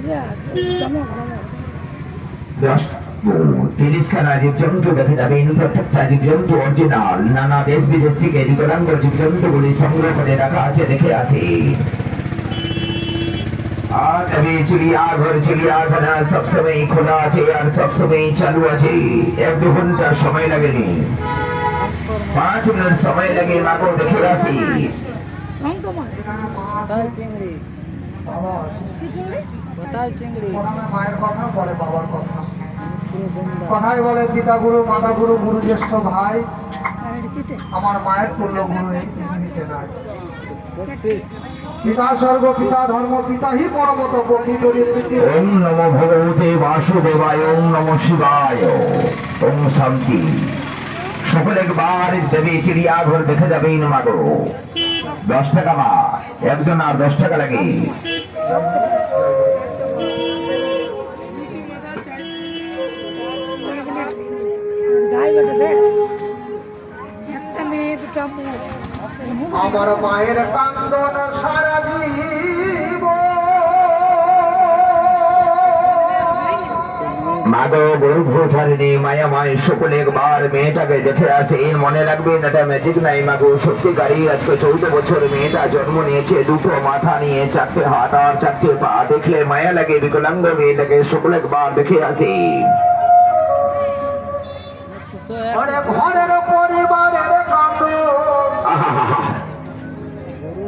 ছেলে জমক জমক দশ তিরিশ খানা জীবজন্তু দেখে যাবে প্রত্যেকটা জীবজন্তু অরিজিনাল। নানা দেশ বিদেশ থেকে বিকলাঙ্গ জীবজন্তুগুলি সংগ্রহ করে রাখা আছে দেখে আসি। আর আমি চিড়িয়াঘর চিড়িয়াখানা সবসময় খোলা আছে আর সবসময় চালু আছে। এক দু ঘণ্টা সময় লাগেনি। পাঁচ মিনিট সময় লাগে মাগো দেখে আসি। সংক্রমণ বাবা আছে। কোথায় চিংড়ি? প্রথমে মায়ের কথা পরে বাবার কথা। পুরো বলে পিতা গুরু মাতা গুরু গুরু জ্যেষ্ঠ ভাই আমার মায়ের তুল্য গুরু এই পৃথিবীতে নাই। পিতা স্বর্গ পিতা ধর্ম পিতা হি পরমত প্রকৃত ওম নমো ভগবতে বাসুদেবায় ওম নমো শিবায় ওম শান্তি। সকল একবার দেবী চিড়িয়াঘর দেখে যাবেন মাগো। দশ টাকা মা একজন আর দশ টাকা লাগে। আমার মায়ের কান্দন সারা মাগো গর্ভধারিণী মায়া মায় সকল একবার মেয়েটাকে দেখে আসে মনে রাখবে এটা ম্যাজিক নাই মাগো সত্যিকারই আজকে চৌদ্দ বছর মেয়েটা জন্ম নিয়েছে দুটো মাথা নিয়ে চারটে হাত আর চারটে পা দেখলে মায়া লাগে বিকলাঙ্গ মেয়েটাকে সকল একবার দেখে আসি। অনেক এক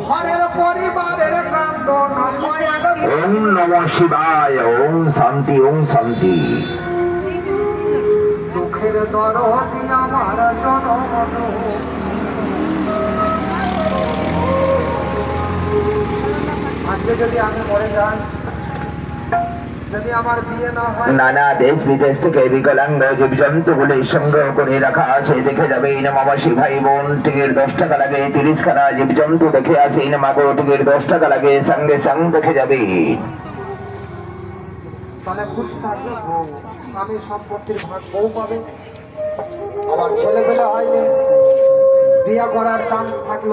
ঘরের পরিবারের কান্দন ওম নম শিবায় ওম শান্তি ওম শান্তি। দুঃখের দরদি আমার আজকে যদি আমি মরে যাই নানা দেশ বিদেশ থেকে বিকলাঙ্গ জীবজন্তু গুলি সংগ্রহ করে রাখা আছে দেখে যাবে মামাসি ভাই বোন টিকিট দশ টাকা লাগে তিরিশ খানা জীবজন্তু দেখে আসে মাগো টিকিট দশ টাকা লাগে সঙ্গে সঙ্গ দেখে যাবে। তাহলে খুশি থাকবে? আমি সম্পত্তির ভাগ বউ পাবে। আবার ছেলে পেলে হয়নি। বিয়ে করার চান্স থাকল।